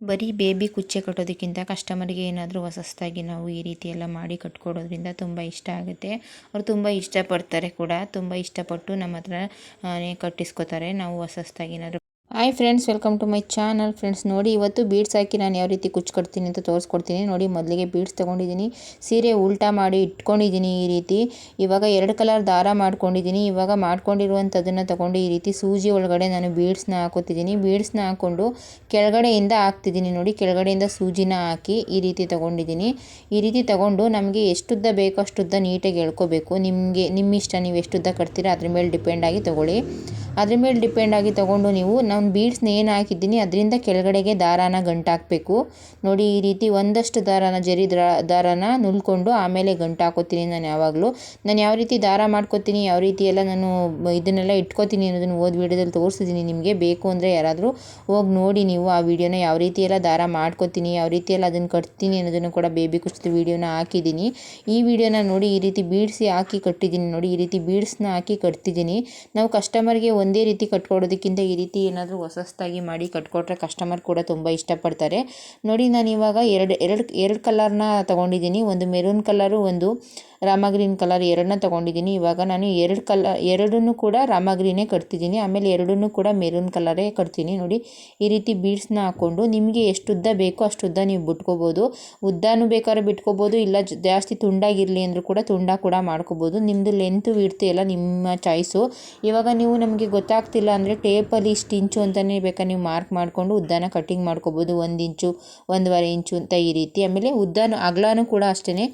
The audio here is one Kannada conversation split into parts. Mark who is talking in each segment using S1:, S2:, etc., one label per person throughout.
S1: ಬರೀ ಬೇಬಿ ಕುಚ್ಚೆ ಕಟ್ಟೋದಕ್ಕಿಂತ ಕಸ್ಟಮರ್ಗೆ ಏನಾದರೂ ಹೊಸಸ್ತಾಗಿ ನಾವು ಈ ರೀತಿ ಎಲ್ಲ ಮಾಡಿ ಕಟ್ಕೊಡೋದ್ರಿಂದ ತುಂಬ ಇಷ್ಟ ಆಗುತ್ತೆ. ಅವ್ರು ತುಂಬ ಇಷ್ಟಪಡ್ತಾರೆ ಕೂಡ, ತುಂಬ ಇಷ್ಟಪಟ್ಟು ನಮ್ಮ ಹತ್ರ ಕಟ್ಟಿಸ್ಕೊತಾರೆ. ನಾವು ಹೊಸಸ್ತಾಗಿ ಏನಾದರೂ hi friends welcome to my channel friends ನೋಡಿ, ಇವತ್ತು ಬೀಡ್ಸ್ ಹಾಕಿ ನಾನು ಯಾವ ರೀತಿ ಕುಚ್ಚು ಕಟ್ತೀನಿ ಅಂತ ತೋರಿಸ್ಕೊಡ್ತೀನಿ. ನೋಡಿ, ಮೊದಲಿಗೆ ಬೀಡ್ಸ್ ತೊಗೊಂಡಿದ್ದೀನಿ. ಸೀರೆ ಉಲ್ಟಾ ಮಾಡಿ ಇಟ್ಕೊಂಡಿದ್ದೀನಿ ಈ ರೀತಿ. ಇವಾಗ ಎರಡು ಕಲರ್ ದಾರ ಮಾಡ್ಕೊಂಡಿದ್ದೀನಿ. ಇವಾಗ ಮಾಡ್ಕೊಂಡಿರುವಂಥದ್ದನ್ನು ತಗೊಂಡು ಈ ರೀತಿ ಸೂಜಿ ಒಳಗಡೆ ನಾನು ಬೀಡ್ಸ್ನ ಹಾಕೋತಿದ್ದೀನಿ. ಬೀಡ್ಸ್ನ ಹಾಕ್ಕೊಂಡು ಕೆಳಗಡೆಯಿಂದ ಹಾಕ್ತಿದ್ದೀನಿ. ನೋಡಿ, ಕೆಳಗಡೆಯಿಂದ ಸೂಜಿನ ಹಾಕಿ ಈ ರೀತಿ ತೊಗೊಂಡಿದ್ದೀನಿ. ಈ ರೀತಿ ತೊಗೊಂಡು ನಮಗೆ ಎಷ್ಟುದ್ದ ಬೇಕೋ ಅಷ್ಟುದ್ದ ನೀಟಾಗಿ ಹೇಳ್ಕೋಬೇಕು ನಿಮಗೆ ನಿಮ್ಮ ಇಷ್ಟ ನೀವು ಎಷ್ಟುದ್ದ ಕಟ್ತೀರಾ, ಅದ್ರ ಮೇಲೆ ಡಿಪೆಂಡ್ ಆಗಿ ತೊಗೊಳ್ಳಿ. ಅದ್ರ ಮೇಲೆ ಡಿಪೆಂಡ್ ಆಗಿ ತೊಗೊಂಡು ನೀವು ನಾನು ಬೀಡ್ಸ್ನ ಏನು ಹಾಕಿದ್ದೀನಿ, ಅದರಿಂದ ಕೆಳಗಡೆಗೆ ದಾರಾನ ಗಂಟಾಕಬೇಕು. ನೋಡಿ, ಈ ರೀತಿ ಒಂದಷ್ಟು ದಾರಾನ, ಜರಿ ದಾರಾನ ನುಲ್ಕೊಂಡು ಆಮೇಲೆ ಗಂಟು ಹಾಕೋತೀನಿ ನಾನು ಯಾವಾಗಲೂ. ನಾನು ಯಾವ ರೀತಿ ದಾರ ಮಾಡ್ಕೋತೀನಿ, ಯಾವ ರೀತಿ ಎಲ್ಲ ನಾನು ಇದನ್ನೆಲ್ಲ ಇಟ್ಕೋತೀನಿ ಅನ್ನೋದನ್ನು ಓದ್ ವಿಡಿಯೋದಲ್ಲಿ ತೋರಿಸಿದ್ದೀನಿ ನಿಮಗೆ. ಬೇಕು ಅಂದರೆ ಯಾರಾದರೂ ಹೋಗಿ ನೋಡಿ ನೀವು ಆ ವಿಡಿಯೋನ ಯಾವ ರೀತಿ ಎಲ್ಲ ದಾರ ಮಾಡ್ಕೋತೀನಿ, ಯಾವ ರೀತಿ ಎಲ್ಲ ಅದನ್ನು ಕಟ್ತೀನಿ ಅನ್ನೋದನ್ನು ಕೂಡ ಬೇಬಿ ಕುಚ್ಚಿದ ವಿಡಿಯೋನ ಹಾಕಿದ್ದೀನಿ. ಈ ವಿಡಿಯೋನ ನೋಡಿ ಈ ರೀತಿ ಬೀಡ್ಸಿ ಹಾಕಿ ಕಟ್ಟಿದ್ದೀನಿ. ನೋಡಿ, ಈ ರೀತಿ ಬೀಡ್ಸ್ನ ಹಾಕಿ ಕಟ್ತಿದ್ದೀನಿ. ನಾವು ಕಸ್ಟಮರ್ಗೆ ಒಂದೇ ರೀತಿ ಕಟ್ಕೊಡೋದಕ್ಕಿಂತ ಈ ರೀತಿ ಏನಾದರೂ ಹೊಸದಾಗಿ ಮಾಡಿ ಕಟ್ಕೊಟ್ರೆ ಕಸ್ಟಮರ್ ಕೂಡ ತುಂಬ ಇಷ್ಟಪಡ್ತಾರೆ. ನೋಡಿ ನಾನು ಇವಾಗ ಎರಡು ಎರಡು ಎರಡು ಕಲರ್ನ ತೊಗೊಂಡಿದ್ದೀನಿ. ಒಂದು ಮೆರೂನ್ ಕಲರು ಒಂದು ರಾಮ ಗ್ರೀನ್ ಕಲರ್ ಎರಡನ್ನ ತೊಗೊಂಡಿದ್ದೀನಿ. ಇವಾಗ ನಾನು ಎರಡು ಕಲ, ಎರಡನ್ನೂ ಕೂಡ ರಾಮ ಗ್ರೀನೇ ಕಟ್ತಿದ್ದೀನಿ. ಆಮೇಲೆ ಎರಡನ್ನೂ ಕೂಡ ಮೆರೂನ್ ಕಲರೇ ಕಟ್ತೀನಿ. ನೋಡಿ, ಈ ರೀತಿ ಬೀಡ್ಸ್ನ ಹಾಕ್ಕೊಂಡು ನಿಮಗೆ ಎಷ್ಟು ಉದ್ದ ಬೇಕೋ ಅಷ್ಟು ಉದ್ದ ನೀವು ಬಿಟ್ಕೋಬೋದು. ಉದ್ದನೂ ಬೇಕಾದ್ರೆ ಬಿಟ್ಕೋಬೋದು. ಇಲ್ಲ ಜಾಸ್ತಿ ತುಂಡಾಗಿರಲಿ ಅಂದರೂ ಕೂಡ ತುಂಡ ಕೂಡ ಮಾಡ್ಕೋಬೋದು. ನಿಮ್ಮದು ಲೆಂತು ವಿಡ್ತು ಎಲ್ಲ ನಿಮ್ಮ ಚಾಯ್ಸು ಇವಾಗ ನೀವು ನಮಗೆ ಗೊತ್ತಾಗ್ತಿಲ್ಲ ಅಂದರೆ ಟೇಪಲ್ಲಿ ಇಷ್ಟು ಇಂಚು ಅಂತಲೇ ಬೇಕಾ ನೀವು ಮಾರ್ಕ್ ಮಾಡಿಕೊಂಡು ಉದ್ದನ ಕಟ್ಟಿಂಗ್ ಮಾಡ್ಕೋಬೋದು. ಒಂದು ಇಂಚು ಒಂದೂವರೆ ಇಂಚು ಅಂತ ಈ ರೀತಿ. ಆಮೇಲೆ ಉದ್ದನೂ, ಅಗಲನೂ ಕೂಡ ಅಷ್ಟೇ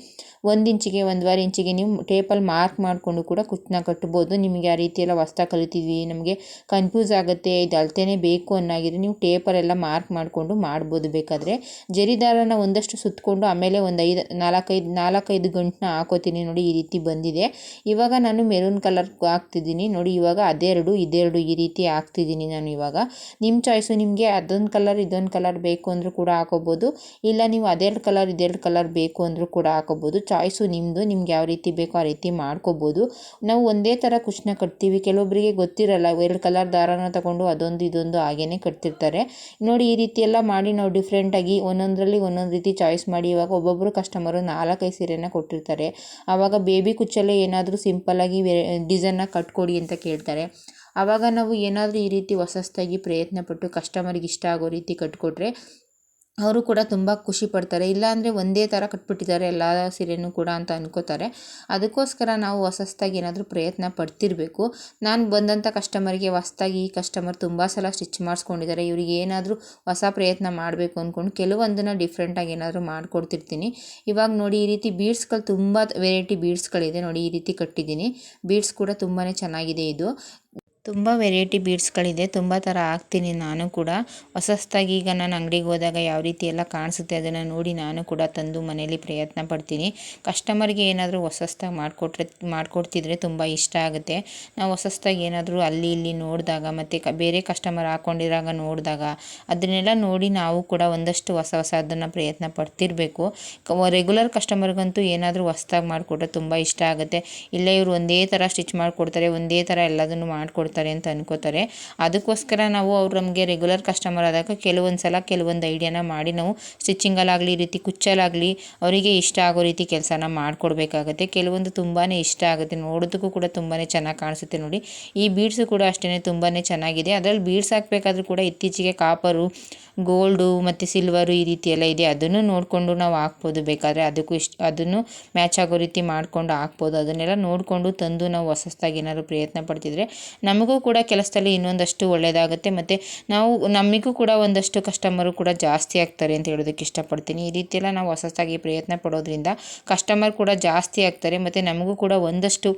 S1: ಒಂದು ಇಂಚಿಗೆ ಒಂದೂವರೆ ಇಂಚಿಗೆ ನೀವು ಟೇಪಲ್ಲಿ ಮಾರ್ಕ್ ಮಾಡಿಕೊಂಡು ಕೂಡ ಕುಚ್ಚನ್ನ ಕಟ್ಬೋದು. ನಿಮಗೆ ಆ ರೀತಿ ಎಲ್ಲ ಕಲಿತಿದ್ವಿ, ನಮಗೆ ಕನ್ಫ್ಯೂಸ್ ಆಗುತ್ತೆ, ಇದು ಅಳತೆನೇ ಬೇಕು ಅನ್ನಾಗಿದ್ರೆ ನೀವು ಟೇಪಲ್ಲೆಲ್ಲ ಮಾರ್ಕ್ ಮಾಡಿಕೊಂಡು ಮಾಡ್ಬೋದು. ಬೇಕಾದರೆ ಜರಿದಾರನ ಒಂದಷ್ಟು ಸುತ್ತಕೊಂಡು ಆಮೇಲೆ ಒಂದು ಐದು, ನಾಲ್ಕೈದು ನಾಲ್ಕೈದು ಗಂಟನ್ನ ಹಾಕೋತೀನಿ ನೋಡಿ ಈ ರೀತಿ ಬಂದಿದೆ. ಇವಾಗ ನಾನು ಮೆರೂನ್ ಕಲರ್ ಹಾಕ್ತಿದ್ದೀನಿ. ನೋಡಿ ಇವಾಗ ಅದೆರಡು, ಇದೆರಡು ಈ ರೀತಿ ಹಾಕ್ತಿದ್ದೀನಿ ನಾನು ಇವಾಗ. ನಿಮ್ಮ ಚಾಯ್ಸು ನಿಮಗೆ ಅದೊಂದು ಕಲರ್ ಇದೊಂದು ಕಲರ್ ಬೇಕು ಅಂದರೂ ಕೂಡ ಹಾಕೋಬೋದು. ಇಲ್ಲ ನೀವು ಅದೆರಡು ಕಲರ್ ಇದೆರಡು ಕಲರ್ ಬೇಕು ಅಂದರೂ ಕೂಡ ಹಾಕೋಬೋದು. ಚಾಯ್ಸು ನಿಮ್ಮದು ನಿಮ್ಗೆ ಯಾವ ರೀತಿ ಬೇಕೋ ಆ ರೀತಿ ಮಾಡ್ಕೋಬೋದು. ನಾವು ಒಂದೇ ಥರ ಕುಶ್ನ ಕಟ್ತೀವಿ. ಕೆಲವೊಬ್ಬರಿಗೆ ಗೊತ್ತಿರಲ್ಲ, ಎರಡು ಕಲರ್ ದಾರನ ತಗೊಂಡು ಅದೊಂದು ಇದೊಂದು ಹಾಗೇ ಕಟ್ತಿರ್ತಾರೆ. ನೋಡಿ, ಈ ರೀತಿ ಎಲ್ಲ ಮಾಡಿ ನಾವು ಡಿಫ್ರೆಂಟಾಗಿ ಒಂದೊಂದರಲ್ಲಿ ಒಂದೊಂದು ರೀತಿ ಚಾಯ್ಸ್ ಮಾಡಿ ಇವಾಗ ಒಬ್ಬೊಬ್ಬರು ಕಸ್ಟಮರು ನಾಲ್ಕೈದು ಸೀರೆನ ಕೊಟ್ಟಿರ್ತಾರೆ. ಆವಾಗ ಬೇಬಿ ಕುಚ್ಚಲ್ಲೇ ಏನಾದರೂ ಸಿಂಪಲ್ಲಾಗಿ ಡಿಸೈನ್ನ ಕಟ್ಕೊಡಿ ಅಂತ ಕೇಳ್ತಾರೆ. ಆವಾಗ ನಾವು ಏನಾದರೂ ಈ ರೀತಿ ಹೊಸಸ್ತಾಗಿ ಪ್ರಯತ್ನಪಟ್ಟು ಕಸ್ಟಮರಿಗೆ ಇಷ್ಟ ಆಗೋ ರೀತಿ ಕಟ್ಕೊಟ್ರೆ ಅವರು ಕೂಡ ತುಂಬ ಖುಷಿ ಪಡ್ತಾರೆ. ಇಲ್ಲಾಂದರೆ ಒಂದೇ ಥರ ಕಟ್ಬಿಟ್ಟಿದ್ದಾರೆ ಎಲ್ಲ ಸೀರೆನೂ ಕೂಡ ಅಂತ ಅನ್ಕೋತಾರೆ. ಅದಕ್ಕೋಸ್ಕರ ನಾವು ಹೊಸದಾಗಿ ಏನಾದರೂ ಪ್ರಯತ್ನ ಪಡ್ತಿರಬೇಕು. ನಾನು ಬಂದಂಥ ಕಸ್ಟಮರ್ಗೆ ಹೊಸ್ದಾಗಿ ಈ ಕಸ್ಟಮರ್ ತುಂಬ ಸಲ ಸ್ಟಿಚ್ ಮಾಡಿಸ್ಕೊಂಡಿದ್ದಾರೆ. ಇವ್ರಿಗೆ ಏನಾದರೂ ಹೊಸ ಪ್ರಯತ್ನ ಮಾಡಬೇಕು ಅಂದ್ಕೊಂಡು ಕೆಲವೊಂದನ್ನು ಡಿಫ್ರೆಂಟಾಗಿ ಏನಾದರೂ ಮಾಡಿಕೊಡ್ತಿರ್ತೀನಿ. ಇವಾಗ ನೋಡಿ ಈ ರೀತಿ ಬೀಡ್ಸ್ಗಳು ತುಂಬ ವೆರೈಟಿ ಬೀಡ್ಸ್ಗಳಿದೆ ನೋಡಿ ಈ ರೀತಿ ಕಟ್ಟಿದ್ದೀನಿ. ಬೀಡ್ಸ್ ಕೂಡ ತುಂಬಾ ಚೆನ್ನಾಗಿದೆ ಇದು. ತುಂಬ ವೆರೈಟಿ ಬೀಡ್ಸ್ಗಳಿದೆ ತುಂಬ ಥರ ಹಾಕ್ತೀನಿ ನಾನು ಕೂಡ. ಹೊಸದಾಗಿ ಈಗ ನಾನು ಅಂಗಡಿಗೆ ಹೋದಾಗ ಯಾವ ರೀತಿ ಎಲ್ಲ ಕಾಣಿಸುತ್ತೆ ಅದನ್ನು ನೋಡಿ ನಾನು ಕೂಡ ತಂದು ಮನೇಲಿ ಪ್ರಯತ್ನ ಪಡ್ತೀನಿ. ಕಸ್ಟಮರ್ಗೆ ಏನಾದರೂ ಹೊಸದಾಗಿ ಮಾಡಿಕೊಟ್ರೆ, ಮಾಡಿಕೊಡ್ತಿದ್ರೆ ತುಂಬ ಇಷ್ಟ ಆಗುತ್ತೆ. ನಾವು ಹೊಸದಾಗಿ ಏನಾದರೂ ಅಲ್ಲಿ ಇಲ್ಲಿ ನೋಡಿದಾಗ ಮತ್ತು ಕ, ಬೇರೆ ಕಸ್ಟಮರ್ ಹಾಕ್ಕೊಂಡಿರಾಗ ನೋಡಿದಾಗ ಅದನ್ನೆಲ್ಲ ನೋಡಿ ನಾವು ಕೂಡ ಒಂದಷ್ಟು ಹೊಸ ಹೊಸದನ್ನು ಪ್ರಯತ್ನ ಪಡ್ತಿರಬೇಕು. ರೆಗ್ಯುಲರ್ ಕಸ್ಟಮರ್ಗಂತೂ ಏನಾದರೂ ಹೊಸ್ತಾಗಿ ಮಾಡಿಕೊಟ್ರೆ ತುಂಬ ಇಷ್ಟ ಆಗುತ್ತೆ. ಇಲ್ಲೇ ಇವರು ಒಂದೇ ಥರ ಸ್ಟಿಚ್ ಮಾಡಿಕೊಡ್ತಾರೆ, ಒಂದೇ ಥರ ಎಲ್ಲದನ್ನು ಮಾಡಿಕೊಡ್ತಾರೆ. ಅಂತ ಅನ್ಕೋತಾರೆ. ಅದಕ್ಕೋಸ್ಕರ ನಾವು ಅವ್ರು ನಮಗೆ ರೆಗ್ಯುಲರ್ ಕಸ್ಟಮರ್ ಆದಾಗ ಕೆಲವೊಂದು ಸಲ ಕೆಲವೊಂದು ಐಡಿಯಾನ ಮಾಡಿ ನಾವು ಸ್ಟಿಚಿಂಗಲ್ಲಾಗಲಿ ಈ ರೀತಿ ಕುಚ್ಚಲಾಗಲಿ ಅವರಿಗೆ ಇಷ್ಟ ಆಗೋ ರೀತಿ ಕೆಲಸನ ಮಾಡಿಕೊಡ್ಬೇಕಾಗತ್ತೆ. ಕೆಲವೊಂದು ತುಂಬಾ ಇಷ್ಟ ಆಗುತ್ತೆ. ನೋಡೋದಕ್ಕೂ ಕೂಡ ತುಂಬಾ ಚೆನ್ನಾಗಿ ಕಾಣಿಸುತ್ತೆ ನೋಡಿ. ಈ ಬೀಡ್ಸು ಕೂಡ ಅಷ್ಟೇ ತುಂಬಾ ಚೆನ್ನಾಗಿದೆ. ಅದರಲ್ಲಿ ಬೀಡ್ಸ್ ಹಾಕಬೇಕಾದ್ರೂ ಕೂಡ ಇತ್ತೀಚೆಗೆ ಕಾಪರು ಗೋಲ್ಡು ಮತ್ತು ಸಿಲ್ವರು ಈ ರೀತಿ ಎಲ್ಲ ಇದೆ. ಅದನ್ನು ನೋಡಿಕೊಂಡು ನಾವು ಹಾಕ್ಬೋದು. ಬೇಕಾದರೆ ಅದಕ್ಕೂ ಇಷ್ಟ, ಅದನ್ನು ಮ್ಯಾಚ್ ಆಗೋ ರೀತಿ ಮಾಡಿಕೊಂಡು ಹಾಕ್ಬೋದು. ಅದನ್ನೆಲ್ಲ ನೋಡಿಕೊಂಡು ತಂದು ನಾವು ಹೊಸದಾಗಿ ಏನಾದರೂ ಪ್ರಯತ್ನ ಪಡ್ತಿದ್ರೆ ನಮಗೂ ಕೂಡ ಕೆಲಸದಲ್ಲಿ ಇನ್ನೊಂದಷ್ಟು ಒಳ್ಳೆಯದಾಗುತ್ತೆ ಮತ್ತು ನಾವು ನಮಗೂ ಕೂಡ ಒಂದಷ್ಟು ಕಸ್ಟಮರು ಕೂಡ ಜಾಸ್ತಿ ಆಗ್ತಾರೆ ಅಂತ ಹೇಳೋದಕ್ಕೆ ಇಷ್ಟಪಡ್ತೀನಿ. ಈ ರೀತಿಯೆಲ್ಲ ನಾವು ಹೊಸದಾಗಿ ಪ್ರಯತ್ನ ಪಡೋದ್ರಿಂದ ಕಸ್ಟಮರ್ ಕೂಡ ಜಾಸ್ತಿ ಆಗ್ತಾರೆ. ಮತ್ತು ನಮಗೂ ಕೂಡ ಒಂದಷ್ಟು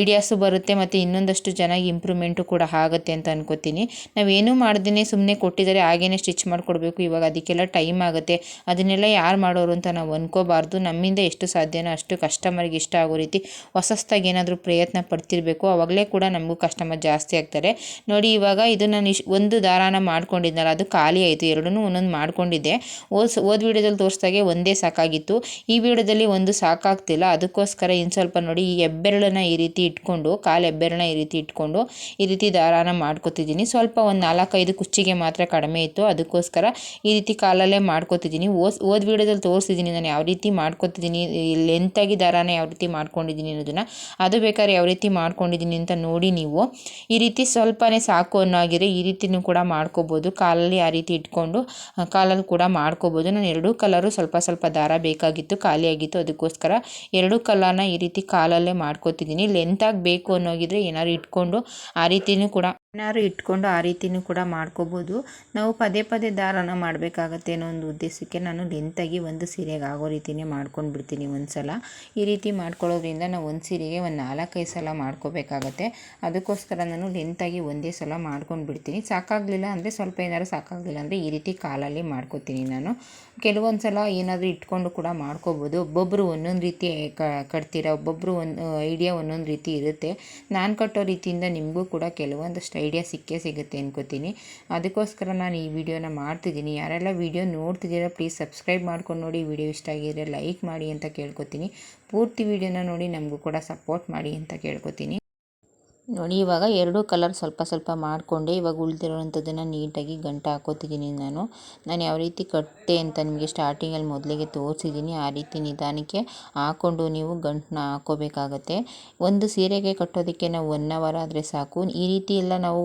S1: ಐಡಿಯಾಸು ಬರುತ್ತೆ. ಮತ್ತು ಇನ್ನೊಂದಷ್ಟು ಚೆನ್ನಾಗಿ ಇಂಪ್ರೂವ್ಮೆಂಟು ಕೂಡ ಆಗುತ್ತೆ ಅಂತ ಅನ್ಕೋತೀನಿ. ನಾವೇನು ಮಾಡ್ದೇ ಸುಮ್ಮನೆ ಕೊಟ್ಟಿದ್ದಾರೆ ಹಾಗೇ ಸ್ಟಿಚ್ ಮಾಡಿಕೊಡ್ಬೇಕು. ಇವಾಗ ಅದಕ್ಕೆಲ್ಲ ಟೈಮ್ ಆಗುತ್ತೆ. ಅದನ್ನೆಲ್ಲ ಯಾರು ಮಾಡೋರು ಅಂತ ನಾವು ಅಂದ್ಕೋಬಾರ್ದು ನಮ್ಮಿಂದ ಎಷ್ಟು ಸಾಧ್ಯನೋ ಅಷ್ಟು ಕಸ್ಟಮರ್ಗೆ ಇಷ್ಟ ಆಗೋ ರೀತಿ ಹೊಸದಾಗಿ ಏನಾದರೂ ಪ್ರಯತ್ನ ಪಡ್ತಿರಬೇಕು. ಆವಾಗಲೇ ಕೂಡ ನಮಗೂ ಕಸ್ಟಮರ್ ಜಾಸ್ತಿ ಆಗ್ತಾರೆ. ನೋಡಿ, ಇವಾಗ ಇದು ನಾನು ಇಶ್ ಒಂದು ದಾರಾನ ಮಾಡ್ಕೊಂಡಿದ್ನಲ್ಲ, ಅದು ಖಾಲಿ ಆಯಿತು. ಎರಡೂ ಒಂದೊಂದು ಮಾಡ್ಕೊಂಡಿದ್ದೆ. ಓದ್ಸ್, ಓದ್ ವಿಡಿಯೋದಲ್ಲಿ ತೋರಿಸ್ದಾಗೆ ಒಂದೇ ಸಾಕಾಗಿತ್ತು. ಈ ವಿಡಿಯೋದಲ್ಲಿ ಒಂದು ಸಾಕಾಗ್ತಿಲ್ಲ. ಅದಕ್ಕೋಸ್ಕರ ಇನ್ನು ಸ್ವಲ್ಪ ನೋಡಿ, ಈ ಹೆಬ್ಬೆರಳನ್ನ ಈ ರೀತಿ ಇಟ್ಕೊಂಡು, ಕಾಲು ಹೆಬ್ಬೆರಳನ್ನ ಈ ರೀತಿ ಇಟ್ಕೊಂಡು, ಈ ರೀತಿ ದಾರಾನ ಮಾಡ್ಕೊತಿದ್ದೀನಿ. ಸ್ವಲ್ಪ ಒಂದು ನಾಲ್ಕೈದು ಕುಚ್ಚಿಗೆ ಮಾತ್ರ ಕಡಿಮೆ ಇತ್ತು. ಅದಕ್ಕೋಸ್ಕರ ಈ ರೀತಿ ಕಾಲಲ್ಲೇ ಮಾಡ್ಕೊತಿದ್ದೀನಿ. ಓಸ್, ಓದ್ ವಿಡಿಯೋದಲ್ಲಿ ತೋರಿಸಿದ್ದೀನಿ. ನಾನು ಯಾವ ರೀತಿ ಮಾಡ್ಕೊತಿದ್ದೀನಿ ಲೆಂತಾಗಿ ದಾರಾನ ಯಾವ ರೀತಿ ಮಾಡ್ಕೊಂಡಿದ್ದೀನಿ ಅನ್ನೋದನ್ನು. ಅದು ಬೇಕಾದ್ರೆ ಯಾವ ರೀತಿ ಮಾಡ್ಕೊಂಡಿದ್ದೀನಿ ಅಂತ ನೋಡಿ ನೀವು. ಈ ರೀತಿ ಸ್ವಲ್ಪನೇ ಸಾಕು ಅನ್ನೋ ಹಾಗಿದ್ರೆ ಈ ರೀತಿನೂ ಕೂಡ ಮಾಡ್ಕೋಬೋದು. ಕಾಲಲ್ಲಿ ಆ ರೀತಿ ಇಟ್ಕೊಂಡು ಕಾಲಲ್ಲಿ ಕೂಡ ಮಾಡ್ಕೋಬೋದು. ನಾನು ಎರಡೂ ಕಲರು ಸ್ವಲ್ಪ ಸ್ವಲ್ಪ ದಾರ ಬೇಕಾಗಿತ್ತು ಖಾಲಿಯಾಗಿತ್ತು ಅದಕ್ಕೋಸ್ಕರ ಎರಡೂ ಕಲರ್ನ ಈ ರೀತಿ ಕಾಲಲ್ಲೇ ಮಾಡ್ಕೋತಿದ್ದೀನಿ. ಲೆಂತಾಗಿ ಬೇಕು ಅನ್ನೋಗಿದ್ರೆ ಏನಾದ್ರು ಇಟ್ಕೊಂಡು ಆ ರೀತಿಯೂ ಕೂಡ ಏನಾದ್ರು ಇಟ್ಕೊಂಡು ಆ ರೀತಿನೂ ಕೂಡ ಮಾಡ್ಕೋಬೋದು. ನಾವು ಪದೇ ಪದೇ ದಾರನ ಮಾಡಬೇಕಾಗತ್ತೆ ಅನ್ನೋ ಒಂದು ಉದ್ದೇಶಕ್ಕೆ ನಾನು ಲೆಂತಾಗಿ ಒಂದು ಸೀರೆಗೆ ಆಗೋ ರೀತಿನೇ ಮಾಡ್ಕೊಂಡು ಬಿಡ್ತೀನಿ ಒಂದು ಸಲ ಈ ರೀತಿ ಮಾಡ್ಕೊಳ್ಳೋದ್ರಿಂದ ನಾವು ಒಂದು ಸೀರೆಗೆ ಒಂದು ನಾಲ್ಕೈದು ಸಲ ಮಾಡ್ಕೋಬೇಕಾಗತ್ತೆ. ಅದಕ್ಕೋಸ್ಕರ ನಾನು ಲೆಂತಾಗಿ ಒಂದೇ ಸಲ ಮಾಡ್ಕೊಂಡು ಬಿಡ್ತೀನಿ. ಸಾಕಾಗಲಿಲ್ಲ ಅಂದರೆ ಸ್ವಲ್ಪ ಏನಾದ್ರು ಸಾಕಾಗಲಿಲ್ಲ ಅಂದರೆ ಈ ರೀತಿ ಕಾಲಲ್ಲಿ ಮಾಡ್ಕೋತೀನಿ ನಾನು. ಕೆಲವೊಂದು ಸಲ ಏನಾದರೂ ಇಟ್ಕೊಂಡು ಕೂಡ ಮಾಡ್ಕೋಬೋದು. ಒಬ್ಬೊಬ್ಬರು ಒಂದೊಂದು ರೀತಿ ಕಟ್ತೀರ ಒಬ್ಬೊಬ್ಬರು ಒಂದು, ಐಡಿಯಾ ಒಂದೊಂದು ರೀತಿ ಇರುತ್ತೆ. ನಾನು ಕಟ್ಟೋ ರೀತಿಯಿಂದ ನಿಮಗೂ ಕೂಡ ಕೆಲವೊಂದಷ್ಟು ಐಡಿಯಾ ಸಿಕ್ಕೇ ಸಿಗುತ್ತೆ ಅನ್ಕೋತೀನಿ. ಅದಕ್ಕೋಸ್ಕರ ನಾನು ಈ ವಿಡಿಯೋನ ಮಾಡ್ತಿದ್ದೀನಿ. ಯಾರೆಲ್ಲ ವಿಡಿಯೋ ನೋಡ್ತಿದ್ದೀರಾ ಪ್ಲೀಸ್ ಸಬ್ಸ್ಕ್ರೈಬ್ ಮಾಡ್ಕೊಂಡು ನೋಡಿ. ವಿಡಿಯೋ ಇಷ್ಟ ಆಗಿದ್ರೆ ಲೈಕ್ ಮಾಡಿ ಅಂತ ಕೇಳ್ಕೊತೀನಿ. ಪೂರ್ತಿ ವಿಡಿಯೋನ ನೋಡಿ ನಮಗೂ ಕೂಡ ಸಪೋರ್ಟ್ ಮಾಡಿ ಅಂತ ಕೇಳ್ಕೊತೀನಿ. ನೋಡಿ, ಇವಾಗ ಎರಡೂ ಕಲರ್ ಸ್ವಲ್ಪ ಸ್ವಲ್ಪ ಮಾಡಿಕೊಂಡೆ. ಇವಾಗ ಉಳಿದಿರೋವಂಥದ್ದನ್ನು ನೀಟಾಗಿ ಗಂಟು ಹಾಕೋತಿದ್ದೀನಿ ನಾನು. ನಾನು ಯಾವ ರೀತಿ ಕಟ್ಟೆ ಅಂತ ನಿಮಗೆ ಸ್ಟಾರ್ಟಿಂಗಲ್ಲಿ ಮೊದಲಿಗೆ ತೋರಿಸಿದ್ದೀನಿ. ಆ ರೀತಿ ನಿಧಾನಕ್ಕೆ ಹಾಕ್ಕೊಂಡು ನೀವು ಗಂಟನ್ನ ಹಾಕೋಬೇಕಾಗತ್ತೆ. ಒಂದು ಸೀರೆಗೆ ಕಟ್ಟೋದಕ್ಕೆ ನಾವು ಒನ್ ಅವರ್ ಆದರೆ ಸಾಕು. ಈ ರೀತಿ ಎಲ್ಲ ನಾವು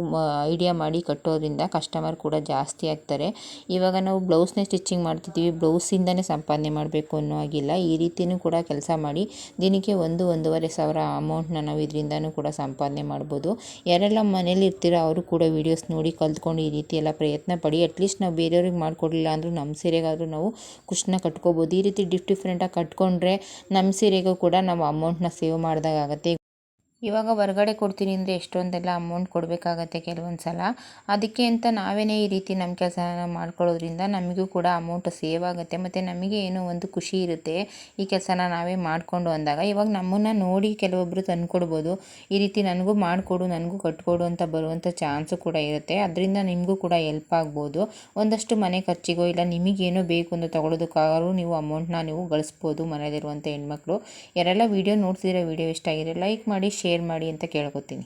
S1: ಐಡಿಯಾ ಮಾಡಿ ಕಟ್ಟೋದ್ರಿಂದ ಕಸ್ಟಮರ್ ಕೂಡ ಜಾಸ್ತಿ ಆಗ್ತಾರೆ. ಇವಾಗ ನಾವು ಬ್ಲೌಸ್ನೇ ಸ್ಟಿಚಿಂಗ್ ಮಾಡ್ತಿದ್ದೀವಿ. ಬ್ಲೌಸಿಂದನೇ ಸಂಪಾದನೆ ಮಾಡಬೇಕು ಅನ್ನೋ ಹಾಗಿಲ್ಲ. ಈ ರೀತಿಯೂ ಕೂಡ ಕೆಲಸ ಮಾಡಿ ದಿನಕ್ಕೆ ಒಂದು ಒಂದೂವರೆ ಸಾವಿರ ಅಮೌಂಟ್ನ ನಾವು ಇದರಿಂದನೂ ಕೂಡ ಸಂಪಾದನೆ ಮಾಡ್ಬೋದು. ಯಾರೆಲ್ಲ ಮನೇಲಿ ಇರ್ತೀರೋ ಅವರು ಕೂಡ ವೀಡಿಯೋಸ್ ನೋಡಿ ಕಲ್ತ್ಕೊಂಡು ಈ ರೀತಿ ಎಲ್ಲ ಪ್ರಯತ್ನ ಪಡಿ. ಅಟ್ಲೀಸ್ಟ್ ನಾವು ಬೇರೆಯವ್ರಿಗೆ ಮಾಡಿಕೊಡ್ಲಿಲ್ಲ ಅಂದರೂ ನಮ್ಮ ಸೀರೆಗಾದರೂ ನಾವು ಕುಶನ್ನ ಕಟ್ಕೋಬೋದು. ಈ ರೀತಿ ಡಿಫ್ ಡಿಫ್ರೆಂಟಾಗಿ ಕಟ್ಕೊಂಡ್ರೆ ನಮ್ಮ ಸೀರೆಗೂ ಕೂಡ ನಾವು ಅಮೌಂಟ್ನ ಸೇವ್ ಮಾಡಿದಾಗ ಆಗುತ್ತೆ ಇವಾಗ ಹೊರ್ಗಡೆ ಕೊಡ್ತೀನಿ ಅಂದರೆ ಎಷ್ಟೊಂದೆಲ್ಲ ಅಮೌಂಟ್ ಕೊಡಬೇಕಾಗತ್ತೆ ಕೆಲವೊಂದು ಸಲ ಅದಕ್ಕೆ ಅಂತ ನಾವೇನೇ ಈ ರೀತಿ ನಮ್ಮ ಕೆಲಸನ ಮಾಡ್ಕೊಳ್ಳೋದ್ರಿಂದ ನಮಗೂ ಕೂಡ ಅಮೌಂಟ್ ಸೇವ್ ಆಗುತ್ತೆ, ಮತ್ತು ನಮಗೆ ಏನೋ ಒಂದು ಖುಷಿ ಇರುತ್ತೆ ಈ ಕೆಲಸನ ನಾವೇ ಮಾಡಿಕೊಂಡು ಅಂದಾಗ. ಇವಾಗ ನಮ್ಮನ್ನು ನೋಡಿ ಕೆಲವೊಬ್ಬರು ತಂದುಕೊಡ್ಬೋದು. ಈ ರೀತಿ ನನಗೂ ಮಾಡಿಕೊಡು, ನನಗೂ ಕಟ್ಕೊಡು ಅಂತ ಬರುವಂಥ ಚಾನ್ಸು ಕೂಡ ಇರುತ್ತೆ. ಅದರಿಂದ ನಿಮಗೂ ಕೂಡ ಎಲ್ಪ್ ಆಗ್ಬೋದು. ಒಂದಷ್ಟು ಮನೆ ಖರ್ಚಿಗೋ ಇಲ್ಲ ನಿಮಗೇನೋ ಬೇಕು ಅಂತ ತೊಗೊಳೋದಕ್ಕಾದ್ರೂ ನೀವು ಅಮೌಂಟ್ನ ನೀವು ಗಳಿಸ್ಬೋದು ಮನೆಯಲ್ಲಿರುವಂಥ ಹೆಣ್ಮಕ್ಳು. ಯಾರೆಲ್ಲ ವೀಡಿಯೋ ನೋಡ್ತಿದ್ರೆ ವೀಡಿಯೋ ಇಷ್ಟ ಆಗಿದೆ ಲೈಕ್ ಮಾಡಿ ಶೇರ್ ಮಾಡಿ ಅಂತ ಕೇಳ್ಕೊತೀನಿ.